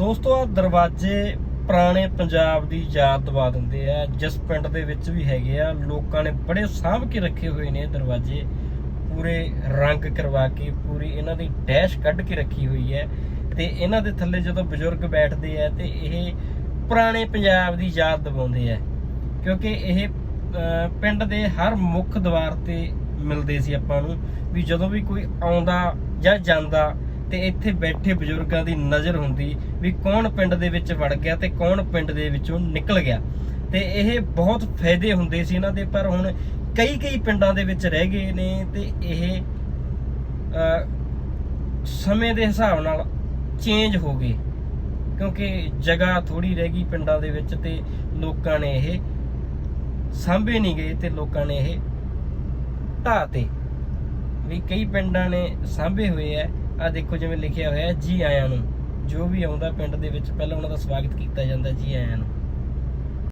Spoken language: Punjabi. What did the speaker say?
ਦੋਸਤੋ ਆ ਦਰਵਾਜ਼ੇ ਪੁਰਾਣੇ ਪੰਜਾਬ ਦੀ ਯਾਦ ਦਵਾ ਦਿੰਦੇ ਆ। ਜਿਸ ਪਿੰਡ ਦੇ ਵਿੱਚ ਵੀ ਹੈਗੇ ਆ, ਲੋਕਾਂ ਨੇ ਬੜੇ ਸਾਂਭ ਕੇ ਰੱਖੇ ਹੋਏ ਨੇ ਦਰਵਾਜ਼ੇ। ਪੂਰੇ ਰੰਗ ਕਰਵਾ ਕੇ, ਪੂਰੀ ਇਹਨਾਂ ਦੀ ਡੈਸ਼ ਕੱਢ ਕੇ ਰੱਖੀ ਹੋਈ ਹੈ। ਤੇ ਇਹਨਾਂ ਦੇ ਥੱਲੇ ਜਦੋਂ ਬਜ਼ੁਰਗ ਬੈਠਦੇ ਆ, ਤੇ ਇਹ ਪੁਰਾਣੇ ਪੰਜਾਬ ਦੀ ਯਾਦ ਦਿਵਾਉਂਦੇ ਆ। ਕਿਉਂਕਿ ਇਹ ਪਿੰਡ ਦੇ ਹਰ ਮੁੱਖ ਦੁਆਰ ਤੇ ਮਿਲਦੇ ਸੀ ਆਪਾਂ ਨੂੰ, ਵੀ ਜਦੋਂ ਵੀ ਕੋਈ ਆਉਂਦਾ ਜਾਂ ਜਾਂਦਾ ਤੇ ਇੱਥੇ ਬੈਠੇ ਬਜ਼ੁਰਗਾਂ ਦੀ ਨਜ਼ਰ ਹੁੰਦੀ ਵੀ ਕੌਣ ਪਿੰਡ ਦੇ ਵਿੱਚ ਵੜ ਗਿਆ ਤੇ ਕੌਣ ਪਿੰਡ ਦੇ ਵਿੱਚੋਂ ਨਿਕਲ ਗਿਆ। ਤੇ ਇਹ ਬਹੁਤ ਫਾਇਦੇ ਹੁੰਦੇ ਸੀ ਇਹਨਾਂ ਦੇ, ਪਰ ਹੁਣ ਕਈ ਕਈ ਪਿੰਡਾਂ ਦੇ ਵਿੱਚ ਰਹਿ ਗਏ ਨੇ ਤੇ ਇਹ ਸਮੇਂ ਦੇ ਹਿਸਾਬ ਨਾਲ ਚੇਂਜ ਹੋ ਗਏ। ਕਿਉਂਕਿ ਜਗ੍ਹਾ ਥੋੜੀ ਰਹਿ ਗਈ ਪਿੰਡਾਂ ਦੇ ਵਿੱਚ ਤੇ ਲੋਕਾਂ ਨੇ ਇਹ ਸਾਂਭੇ ਨਹੀਂ ਗਏ ਤੇ ਲੋਕਾਂ ਨੇ ਇਹ ਢਾਹ ਤੇ। ਵੀ ਕਈ ਪਿੰਡਾਂ ਨੇ ਸਾਂਭੇ ਹੋਏ ਆ। ਆ ਦੇਖੋ ਜਿਵੇਂ ਲਿਖਿਆ ਹੋਇਆ ਜੀ ਆਇਆਂ ਨੂੰ। ਜੋ ਵੀ ਆਉਂਦਾ ਪਿੰਡ ਦੇ ਵਿੱਚ, ਪਹਿਲਾਂ ਉਹਨਾਂ ਦਾ ਸਵਾਗਤ ਕੀਤਾ ਜਾਂਦਾ ਜੀ ਆਇਆਂ ਨੂੰ।